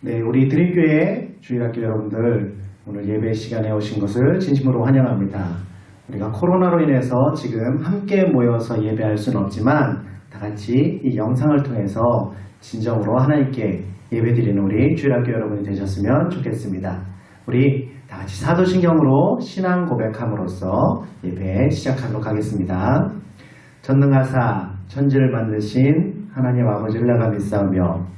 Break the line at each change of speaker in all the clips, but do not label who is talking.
네, 우리 드림교회 주일학교 여러분들 오늘 예배 시간에 오신 것을 진심으로 환영합니다. 우리가 코로나로 인해서 지금 함께 모여서 예배할 수는 없지만 다 같이 이 영상을 통해서 진정으로 하나님께 예배드리는 우리 주일학교 여러분이 되셨으면 좋겠습니다. 우리 다 같이 사도신경으로 신앙 고백함으로써 예배 시작하도록 하겠습니다. 전능하사 천지를 만드신 하나님 아버지를 내가 믿사오며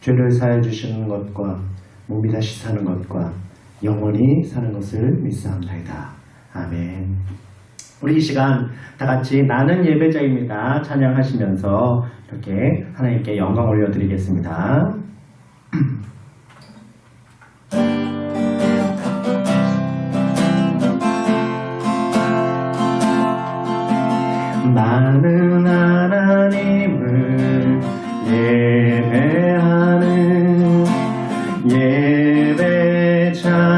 죄를 사해 주시는 것과 몸이 다시 사는 것과 영원히 사는 것을 믿사옵나이다. 아멘. 우리 이 시간 다 같이 나는 예배자입니다. 찬양하시면서 이렇게 하나님께 영광 올려드리겠습니다. 예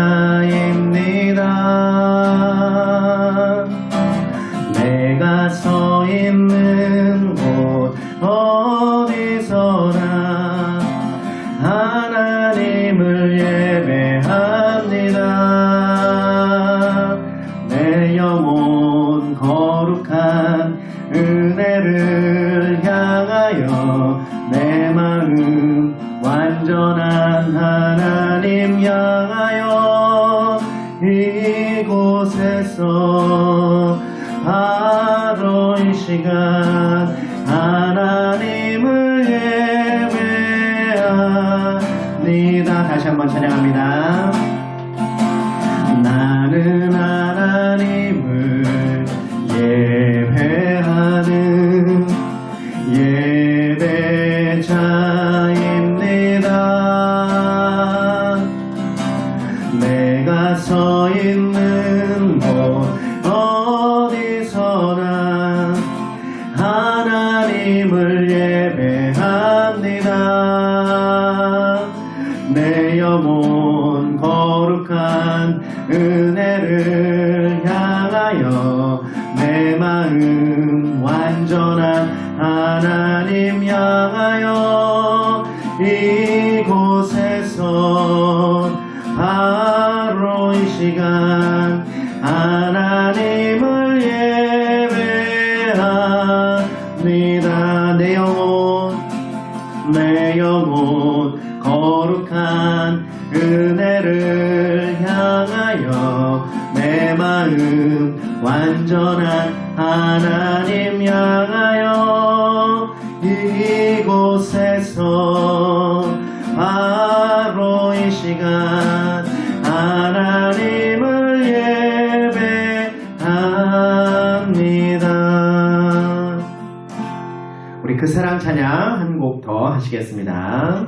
찬양 한 곡 더 하시겠습니다.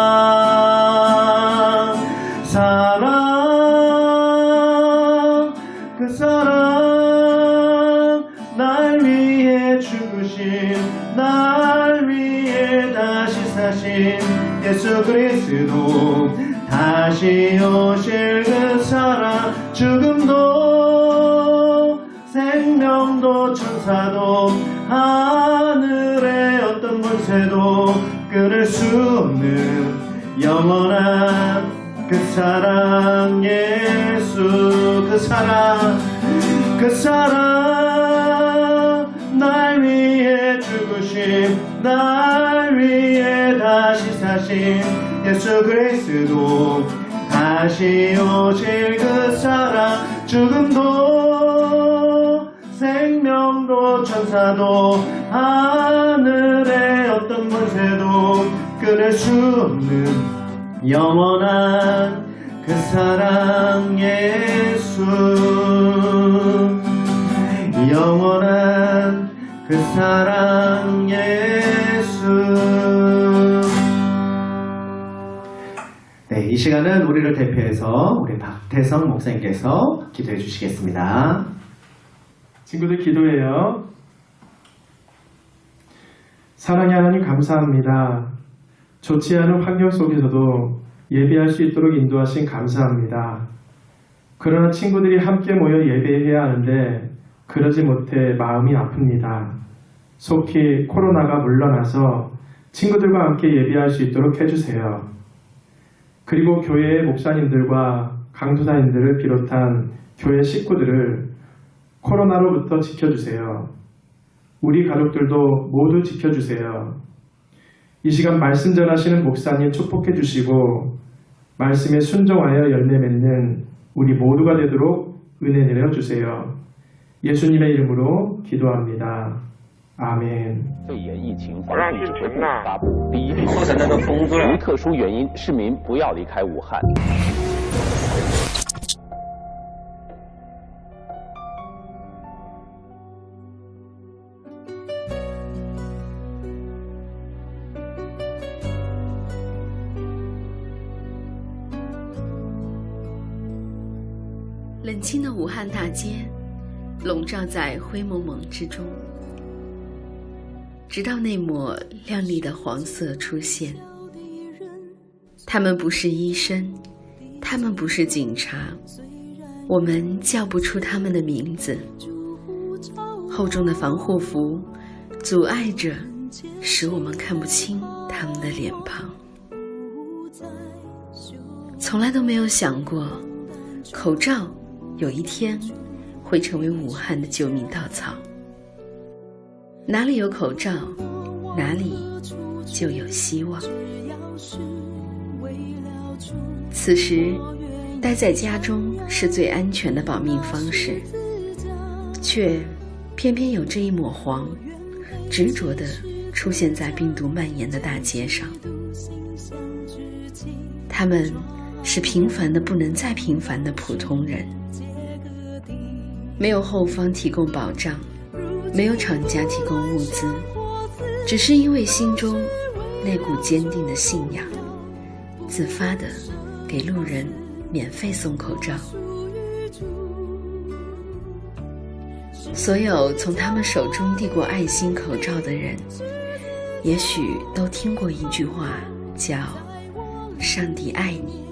영원한 그 사랑 예수 그 사랑 그 사랑 날 위해 죽으심 날 위해 다시 사신 예수 그리스도. 다시 오실 그 사랑 죽음도 생명도 천사도 하늘의 어떤 권세도 끊을 수 없는 영원한 그 사랑 예수 영원한 그 사랑 예수 네, 이 시간은 우리를 대표해서 우리 박태성 목사님께서 기도해 주시겠습니다.
친구들 기도해요. 사랑의 하나님 감사합니다. 좋지 않은 환경 속에서도 예배할 수 있도록 인도하신 감사합니다. 그러나 친구들이 함께 모여 예배해야 하는데 그러지 못해 마음이 아픕니다. 속히 코로나가 물러나서 친구들과 함께 예배할 수 있도록 해주세요. 그리고 교회의 목사님들과 강도사님들을 비롯한 교회 식구들을 코로나로부터 지켜주세요. 우리 가족들도 모두 지켜주세요. 이 시간 말씀 전하시는 목사님 축복해 주시고 말씀에 순종하여 열매 맺는 우리 모두가 되도록 은혜 내려 주세요. 예수님의 이름으로 기도합니다. 아멘.
肺炎疫情防控指挥部发布，第一例无特殊原因，市民不要离开武汉。
冷清的武汉大街，笼罩在灰蒙蒙之中，直到那抹亮丽的黄色出现。他们不是医生，他们不是警察，我们叫不出他们的名字。厚重的防护服阻碍着，使我们看不清他们的脸庞。从来都没有想过，口罩有一天会成为武汉的救命稻草。哪里有口罩，哪里就有希望。此时，待在家中是最安全的保命方式，却偏偏有这一抹黄，执着地出现在病毒蔓延的大街上。他们是平凡的不能再平凡的普通人，没有后方提供保障，没有厂家提供物资，只是因为心中那股坚定的信仰，自发的给路人免费送口罩。所有从他们手中递过爱心口罩的人，也许都听过一句话，叫“上帝爱你”。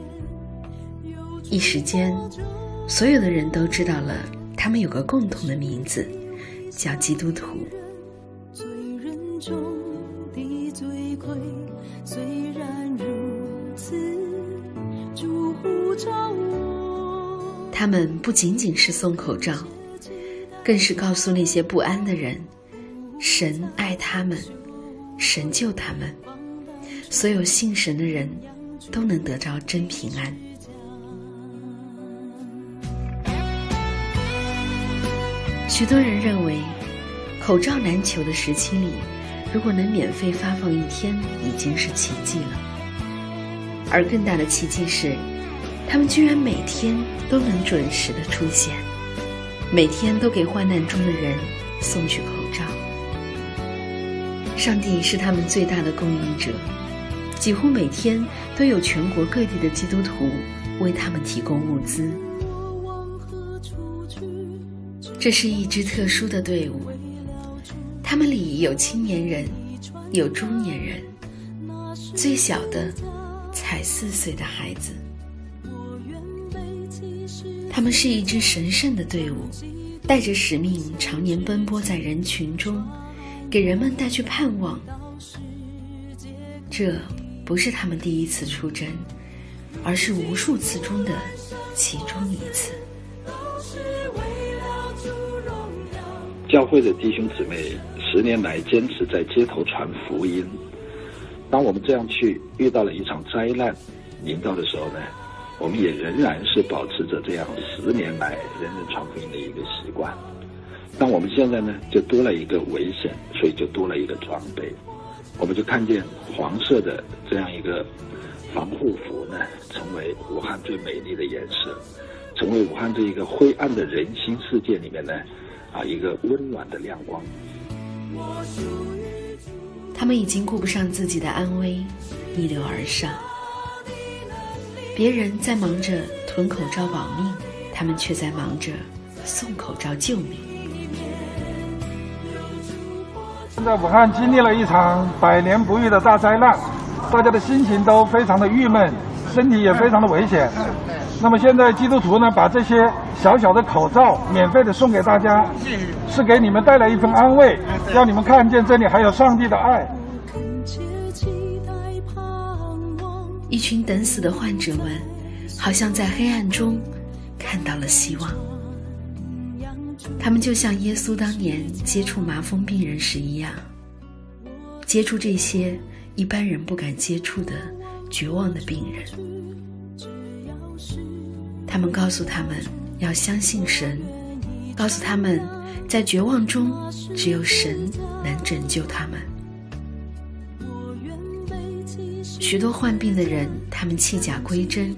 一时间，所有的人都知道了，他们有个共同的名字，叫基督徒。
罪人中的罪魁，虽然如此，
他们不仅仅是送口罩，更是告诉那些不安的人，神爱他们，神救他们，所有信神的人都能得着真平安。许多人认为，口罩难求的时期里，如果能免费发放一天，已经是奇迹了。而更大的奇迹是，他们居然每天都能准时的出现，每天都给患难中的人送去口罩。上帝是他们最大的供应者，几乎每天都有全国各地的基督徒为他们提供物资。这是一支特殊的队伍，他们里有青年人，有中年人，最小的才四岁的孩子。他们是一支神圣的队伍，带着使命，常年奔波在人群中，给人们带去盼望。这不是他们第一次出征，而是无数次中的其中一次。
教会的弟兄姊妹十年来坚持在街头传福音。当我们这样去遇到了一场灾难临到的时候呢，我们也仍然是保持着这样十年来人人传福音的一个习惯。但我们现在呢，就多了一个危险，所以就多了一个装备。我们就看见黄色的这样一个防护服呢，成为武汉最美丽的颜色，成为武汉这一个灰暗的人心世界里面呢，啊，一个温暖的亮光。
他们已经顾不上自己的安危，逆流而上。别人在忙着囤口罩保命，他们却在忙着送口罩救命。
现在武汉经历了一场百年不遇的大灾难，大家的心情都非常的郁闷，身体也非常的危险。那么现在基督徒呢，把这些小小的口罩免费的送给大家，是给你们带来一份安慰，让你们看见这里还有上帝的爱。
一群等死的患者们，好像在黑暗中看到了希望。他们就像耶稣当年接触麻风病人时一样，接触这些一般人不敢接触的绝望的病人。他们告诉他们要相信神，告诉他们在绝望中只有神能拯救他们。许多患病的人，他们弃甲归真，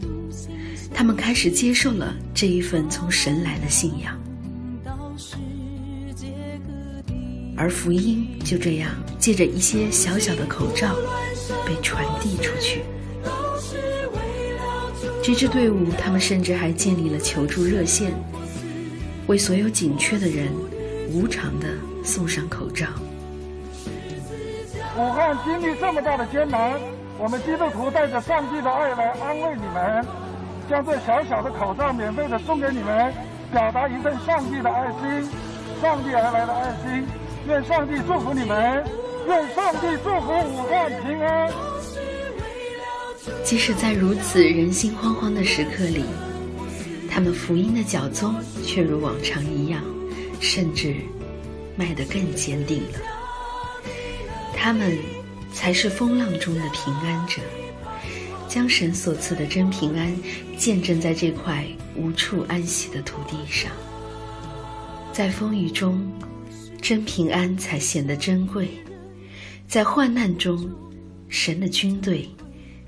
他们开始接受了这一份从神来的信仰，而福音就这样借着一些小小的口罩被传递出去。这支队伍，他们甚至还建立了求助热线，为所有紧缺的人无偿的送上口罩。
武汉经历这么大的艰难。我们基督徒带着上帝的爱来安慰你们，将这小小的口罩免费的送给你们，表达一份上帝的爱心，上帝而来的爱心。愿上帝祝福你们，愿上帝祝福武汉平安。
即使在如此人心惶惶的时刻里，他们福音的脚踪却如往常一样，甚至迈得更坚定了。他们。才是风浪中的平安者，将神所赐的真平安见证在这块无处安息的土地上。在风雨中，真平安才显得珍贵；在患难中，神的军队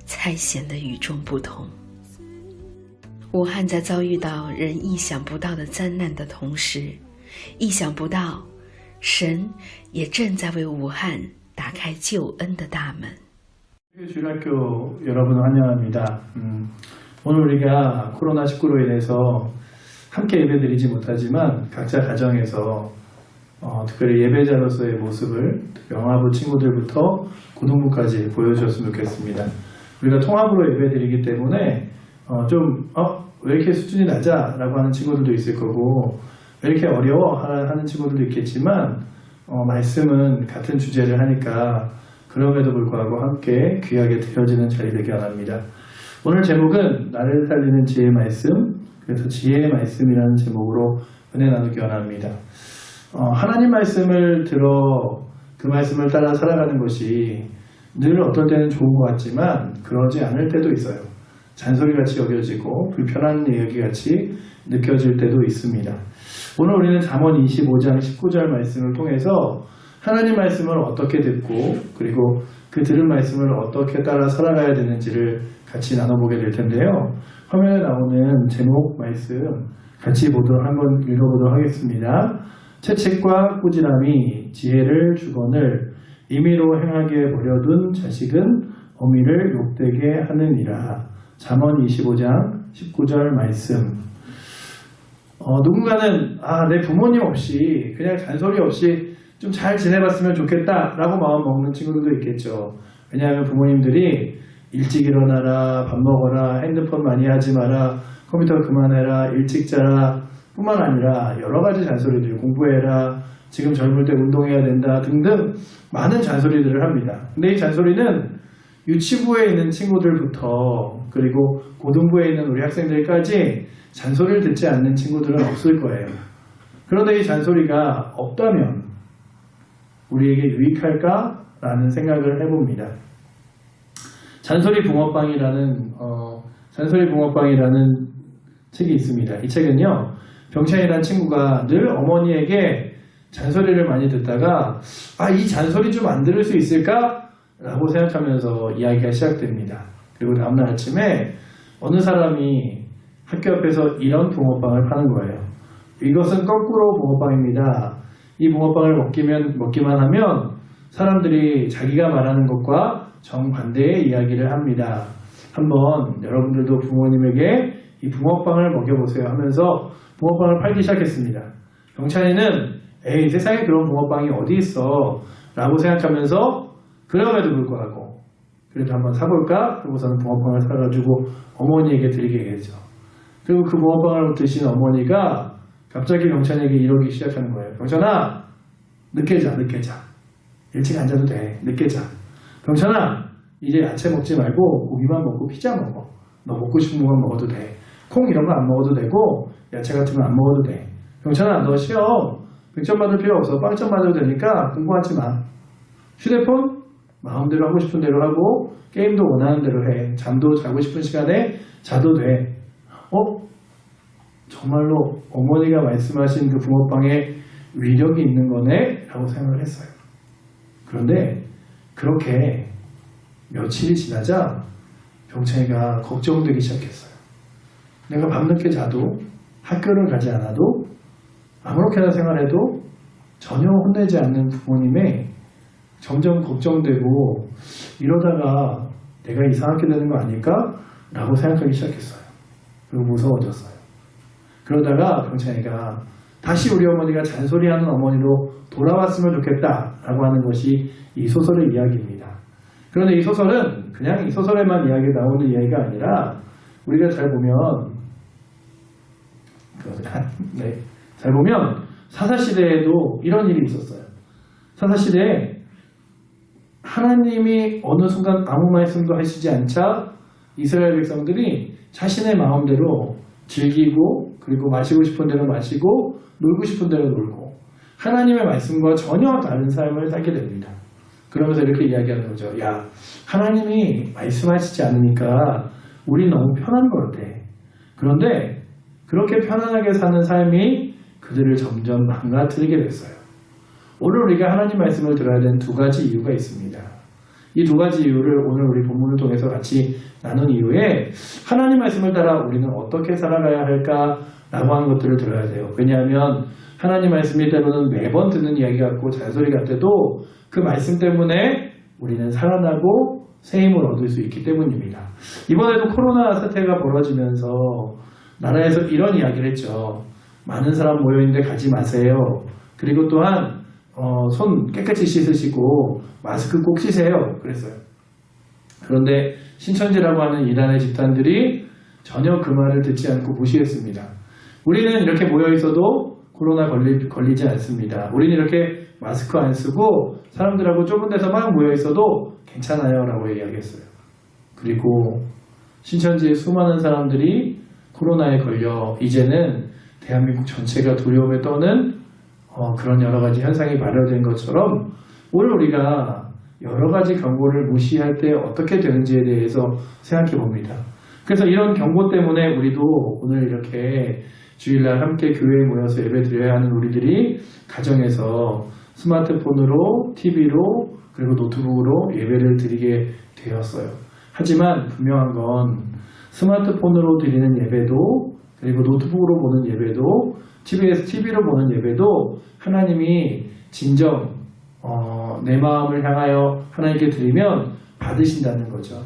才显得与众不同。武汉在遭遇到人意想不到的灾难的同时，意想不到，神也正在为武汉
打开救恩的大门。함께예배드리지못하지만각자가정에서 어, 특별히예배자로서의모습을영부친구들부터고등부까지보여주으면좋겠습니 다. 우리가 코로나19로 인해서 함께 예배드리지 못하지만 각자 가정에서 어, 특별히 예배자로서의 모습을 영화부 친구들부터 고등부까지 보여주셨으면 좋겠습니다. 우리가 통합으로 예배드리기 때문에 어, 좀 어? 왜 이렇게 수준이 낮아? 라고 하는 친구들도 있을 거고 왜 이렇게 어려워? 하는 친구들도 있겠지만 어, 말씀은 같은 주제를 하니까 그럼에도 불구하고 함께 귀하게 드려지는 자리 되길 원합니다. 오늘 제목은 나를 살리는 지혜의 말씀, 그래서 지혜의 말씀이라는 제목으로 은혜 나누기 원합니다. 어, 하나님 말씀을 들어 그 말씀을 따라 살아가는 것이 늘 어떨 때는 좋은 것 같지만 그러지 않을 때도 있어요. 잔소리같이 여겨지고 불편한 얘기같이 느껴질 때도 있습니다. 오늘 우리는 잠언 25장 19절 말씀을 통해서 하나님 말씀을 어떻게 듣고 그리고 그 들은 말씀을 어떻게 따라 살아가야 되는지를 같이 나눠보게 될 텐데요. 화면에 나오는 제목 말씀 같이 보도록 한번 읽어보도록 하겠습니다. 채찍과 꾸지람이 지혜를 주거늘 임의로 행하게 버려둔 자식은 어미를 욕되게 하느니라. 잠언 25장 19절 말씀 어, 누군가는 아, 내 부모님 없이 그냥 잔소리 없이 좀 잘 지내봤으면 좋겠다라고 마음 먹는 친구들도 있겠죠. 왜냐하면 부모님들이 일찍 일어나라, 밥 먹어라, 핸드폰 많이 하지 마라, 컴퓨터 그만해라, 일찍 자라, 뿐만 아니라 여러 가지 잔소리들, 공부해라, 지금 젊을 때 운동해야 된다 등등 많은 잔소리들을 합니다. 근데 이 잔소리는 유치부에 있는 친구들부터 그리고 고등부에 있는 우리 학생들까지 잔소리를 듣지 않는 친구들은 없을 거예요. 그런데 이 잔소리가 없다면 우리에게 유익할까라는 생각을 해봅니다. 잔소리 붕어빵이라는 어, 잔소리 붕어빵이라는 책이 있습니다. 이 책은요 병찬이라는 친구가 늘 어머니에게 잔소리를 많이 듣다가 아 이 잔소리 좀 안 들을 수 있을까? 라고 생각하면서 이야기가 시작됩니다. 그리고 다음날 아침에 어느 사람이 학교 앞에서 이런 붕어빵을 파는 거예요. 이것은 거꾸로 붕어빵입니다. 이 붕어빵을 먹기면, 먹기만 하면 사람들이 자기가 말하는 것과 정반대의 이야기를 합니다. 한번 여러분들도 부모님에게 이 붕어빵을 먹여보세요 하면서 붕어빵을 팔기 시작했습니다. 병찬이는 에이 세상에 그런 붕어빵이 어디 있어 라고 생각하면서 그럼에도 불구하고 그래도 한번 사볼까? 그러고서는 붕어빵을 사가지고 어머니에게 드리게 되죠. 그리고 그 붕어빵을 드신 어머니가 갑자기 병찬에게 이러기 시작하는 거예요. 병찬아, 늦게 자, 늦게 자. 일찍 안 자도 돼. 늦게 자. 병찬아, 이제 야채 먹지 말고 고기만 먹고 피자 먹어. 너 먹고 싶은 것만 먹어도 돼. 콩 이런 거 안 먹어도 되고 야채 같은 거 안 먹어도 돼. 병찬아, 너 시험 100점 받을 필요 없어. 빵점 맞아도 되니까 공부하지 마. 휴대폰 마음대로 하고 싶은 대로 하고 게임도 원하는 대로 해. 잠도 자고 싶은 시간에 자도 돼. 어? 정말로 어머니가 말씀하신 그 붕어빵에 위력이 있는 거네? 라고 생각을 했어요. 그런데 그렇게 며칠이 지나자 병찬이가 걱정되기 시작했어요. 내가 밤늦게 자도 학교를 가지 않아도 아무렇게나 생활해도 전혀 혼내지 않는 부모님의 점점 걱정되고 이러다가 내가 이상하게 되는 거 아닐까? 라고 생각하기 시작했어요. 그리고 무서워졌어요. 그러다가 병찬이가 다시 우리 어머니가 잔소리하는 어머니로 돌아왔으면 좋겠다 라고 하는 것이 이 소설의 이야기입니다. 그런데 이 소설은 그냥 이 소설에만 이야기 나오는 이야기가 아니라 우리가 잘 보면 네, 잘 보면 사사시대에도 이런 일이 있었어요. 사사시대에 하나님이 어느 순간 아무 말씀도 하시지 않자 이스라엘 백성들이 자신의 마음대로 즐기고 그리고 마시고 싶은 대로 마시고 놀고 싶은 대로 놀고 하나님의 말씀과 전혀 다른 삶을 살게 됩니다. 그러면서 이렇게 이야기하는 거죠. 야, 하나님이 말씀하시지 않으니까 우리 너무 편한 것 같아. 그런데 그렇게 편안하게 사는 삶이 그들을 점점 망가뜨리게 됐어요. 오늘 우리가 하나님 말씀을 들어야 되는 두 가지 이유가 있습니다. 이 두 가지 이유를 오늘 우리 본문을 통해서 같이 나눈 이후에 하나님 말씀을 따라 우리는 어떻게 살아가야 할까라고 하는 것들을 들어야 돼요. 왜냐하면 하나님 말씀이 때로는 매번 듣는 이야기 같고 잔소리 같아도 그 말씀 때문에 우리는 살아나고 새 힘을 얻을 수 있기 때문입니다. 이번에도 코로나 사태가 벌어지면서 나라에서 이런 이야기를 했죠. 많은 사람 모여있는데 가지 마세요. 그리고 또한 어, 손 깨끗이 씻으시고 마스크 꼭 쓰세요. 그랬어요. 그런데 신천지라고 하는 이단의 집단들이 전혀 그 말을 듣지 않고 무시했습니다. 우리는 이렇게 모여 있어도 코로나 걸리, 걸리지 않습니다. 우리는 이렇게 마스크 안 쓰고 사람들하고 좁은 데서 막 모여 있어도 괜찮아요. 라고 이야기했어요. 그리고 신천지의 수많은 사람들이 코로나에 걸려 이제는 대한민국 전체가 두려움에 떠는 어, 그런 여러 가지 현상이 발현된 것처럼 오늘 우리가 여러 가지 경고를 무시할 때 어떻게 되는지에 대해서 생각해 봅니다. 그래서 이런 경고 때문에 우리도 오늘 이렇게 주일날 함께 교회에 모여서 예배 드려야 하는 우리들이 가정에서 스마트폰으로, TV로, 그리고 노트북으로 예배를 드리게 되었어요. 하지만 분명한 건 스마트폰으로 드리는 예배도 그리고 노트북으로 보는 예배도 TV에서 TV로 보는 예배도 하나님이 진정 어, 내 마음을 향하여 하나님께 드리면 받으신다는 거죠.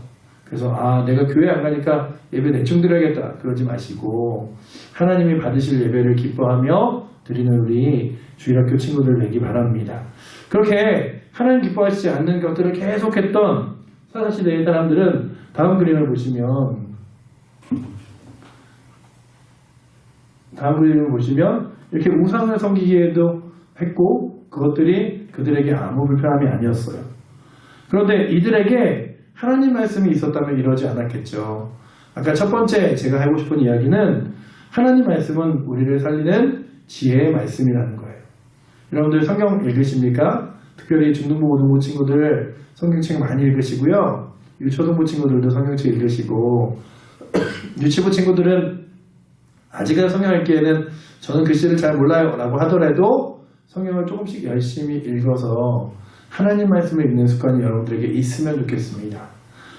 그래서 아 내가 교회 안 가니까 예배 대충 드려야겠다 그러지 마시고 하나님이 받으실 예배를 기뻐하며 드리는 우리 주일학교 친구들 되기 바랍니다. 그렇게 하나님 기뻐하시지 않는 것들을 계속했던 사사시대의 사람들은 다음 그림을 보시면 다음 그림을 보시면 이렇게 우상을 섬기기에도 했고 그것들이 그들에게 아무 불편함이 아니었어요. 그런데 이들에게 하나님 말씀이 있었다면 이러지 않았겠죠. 아까 첫 번째 제가 하고 싶은 이야기는 하나님 말씀은 우리를 살리는 지혜의 말씀이라는 거예요. 여러분들 성경 읽으십니까? 특별히 중등부, 고등부 친구들 성경책 많이 읽으시고요. 유초등부 친구들도 성경책 읽으시고 유치부 친구들은 아직은 성경 읽기에는 저는 글씨를 잘 몰라요 라고 하더라도 성경을 조금씩 열심히 읽어서 하나님 말씀을 읽는 습관이 여러분들에게 있으면 좋겠습니다.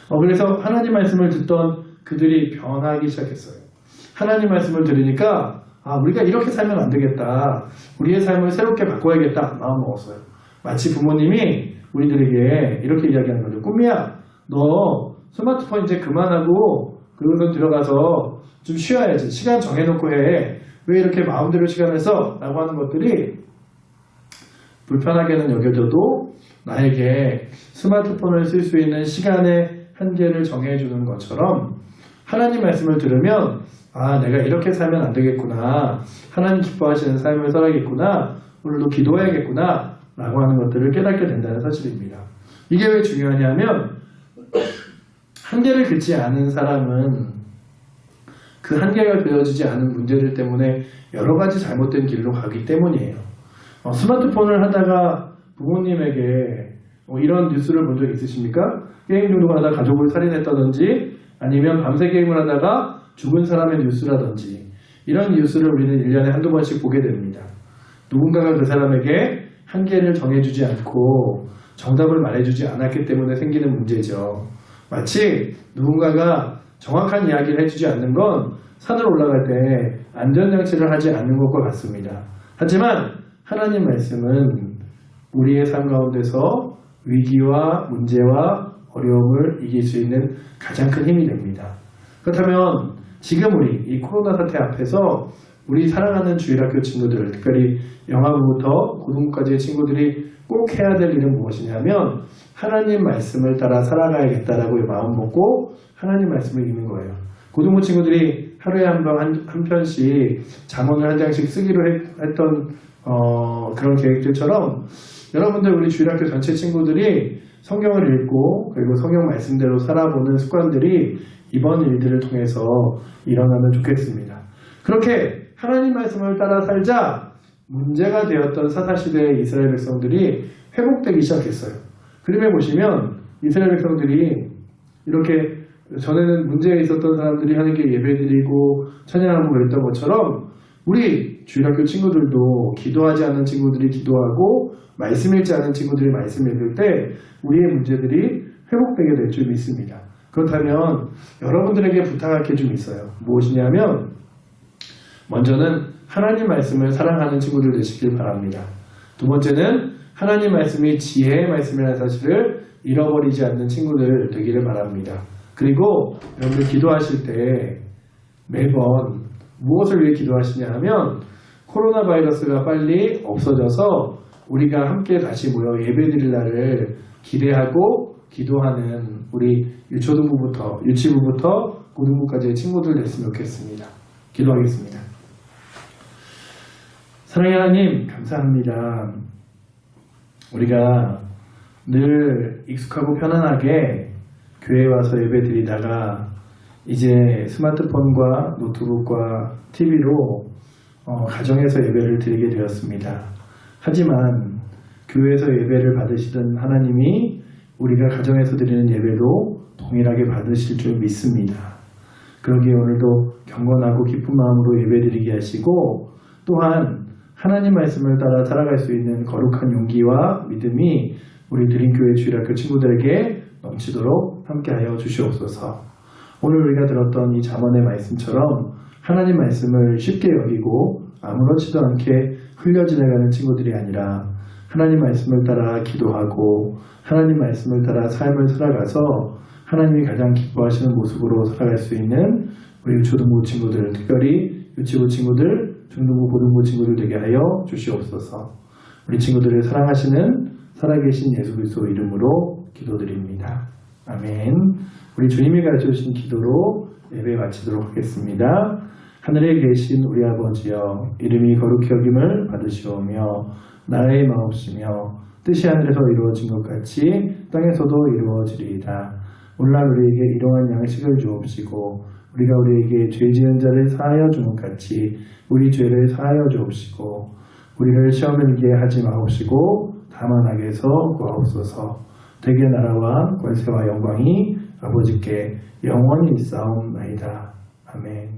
어, 그래서 하나님 말씀을 듣던 그들이 변하기 시작했어요. 하나님 말씀을 들으니까 아 우리가 이렇게 살면 안 되겠다. 우리의 삶을 새롭게 바꿔야겠다 마음 먹었어요. 마치 부모님이 우리들에게 이렇게 이야기하는 거죠. 꿈이야, 너 스마트폰 이제 그만하고 그거 들어가서 좀 쉬어야지. 시간 정해놓고 해. 왜 이렇게 마음대로 시간을 써? 라고 하는 것들이 불편하게는 여겨져도 나에게 스마트폰을 쓸 수 있는 시간의 한계를 정해주는 것처럼 하나님 말씀을 들으면 아 내가 이렇게 살면 안 되겠구나 하나님 기뻐하시는 삶을 살아야겠구나 오늘도 기도해야겠구나 라고 하는 것들을 깨닫게 된다는 사실입니다 이게 왜 중요하냐면 한계를 긋지 않은 사람은 그 한계가 그려지지 않은 문제들 때문에 여러 가지 잘못된 길로 가기 때문이에요 어, 스마트폰을 하다가 부모님에게 뭐 이런 뉴스를 본 적 있으십니까? 게임 중독을 하다 가족을 살인했다든지 아니면 밤새 게임을 하다가 죽은 사람의 뉴스라든지 이런 뉴스를 우리는 1년에 한두 번씩 보게 됩니다. 누군가가 그 사람에게 한계를 정해주지 않고 정답을 말해주지 않았기 때문에 생기는 문제죠. 마치 누군가가 정확한 이야기를 해주지 않는 건 산을 올라갈 때 안전장치를 하지 않는 것과 같습니다. 하지만 하나님 말씀은 우리의 삶 가운데서 위기와 문제와 어려움을 이길 수 있는 가장 큰 힘이 됩니다. 그렇다면 지금 우리 이 코로나 사태 앞에서 우리 사랑하는 주일학교 친구들, 특별히 영화부부터 고등부까지의 친구들이 꼭 해야 될 일은 무엇이냐면 하나님 말씀을 따라 살아가야겠다라고 마음 먹고 하나님 말씀을 읽는 거예요. 고등부 친구들이 하루에 한, 번, 한, 한 편씩 잠언을 한 장씩 쓰기로 했, 던 어, 그런 계획들처럼 여러분들 우리 주일학교 전체 친구들이 성경을 읽고 그리고 성경 말씀대로 살아보는 습관들이 이번 일들을 통해서 일어나면 좋겠습니다. 그렇게 하나님 말씀을 따라 살자 문제가 되었던 사사시대의 이스라엘 백성들이 회복되기 시작했어요. 그림에 보시면 이스라엘 백성들이 이렇게 전에는 문제가 있었던 사람들이 하나님께 예배드리고 찬양하고 그랬던 것처럼 우리 주일학교 친구들도 기도하지 않는 친구들이 기도하고 말씀 읽지 않은 친구들이 말씀 읽을 때 우리의 문제들이 회복되게 될 줄 믿습니다. 그렇다면 여러분들에게 부탁할 게 좀 있어요. 무엇이냐면 먼저는 하나님 말씀을 사랑하는 친구들 되시길 바랍니다. 두 번째는 하나님 말씀이 지혜의 말씀이라는 사실을 잃어버리지 않는 친구들 되기를 바랍니다. 그리고 여러분들 기도하실 때 매번 무엇을 위해 기도하시냐 하면 코로나 바이러스가 빨리 없어져서 우리가 함께 다시 모여 예배드릴 날을 기대하고 기도하는 우리 유초등부부터 유치부부터 고등부까지의 친구들 됐으면 좋겠습니다. 기도하겠습니다. 사랑의 하나님 감사합니다. 우리가 늘 익숙하고 편안하게 교회에 와서 예배 드리다가 이제 스마트폰과 노트북과 TV로 어, 가정에서 예배를 드리게 되었습니다. 하지만 교회에서 예배를 받으시던 하나님이 우리가 가정에서 드리는 예배도 동일하게 받으실 줄 믿습니다. 그러기에 오늘도 경건하고 기쁜 마음으로 예배 드리게 하시고 또한 하나님 말씀을 따라 살아갈 수 있는 거룩한 용기와 믿음이 우리 드림교회 주일학 교 친구들에게 넘치도록 함께하여 주시옵소서. 오늘 우리가 들었던 이 잠언의 말씀처럼 하나님 말씀을 쉽게 여기고 아무렇지도 않게 흘려 지나가는 친구들이 아니라 하나님 말씀을 따라 기도하고 하나님 말씀을 따라 삶을 살아가서 하나님이 가장 기뻐하시는 모습으로 살아갈 수 있는 우리 초등부 친구들, 특별히 유치부 친구들, 중등부, 고등부 친구들 되게 하여 주시옵소서. 우리 친구들을 사랑하시는 살아계신 예수 그리스도 이름으로 기도드립니다. 아멘. 우리 주님이 가르쳐 주신 기도로 예배 마치도록 하겠습니다. 하늘에 계신 우리 아버지여 이름이 거룩히 여김을 받으시오며 나라의 마옵시며 뜻이 하늘에서 이루어진 것 같이 땅에서도 이루어지리이다. 오늘날 우리에게 일용할 양식을 주옵시고 우리가 우리에게 죄 지은 자를 사하여 준것 같이 우리 죄를 사하여 주옵시고 우리를 시험에 들게 하지 마옵시고 다만 악에서 구하옵소서 대개 나라와 권세와 영광이 아버지께 영원히 있사옵나이다. 아멘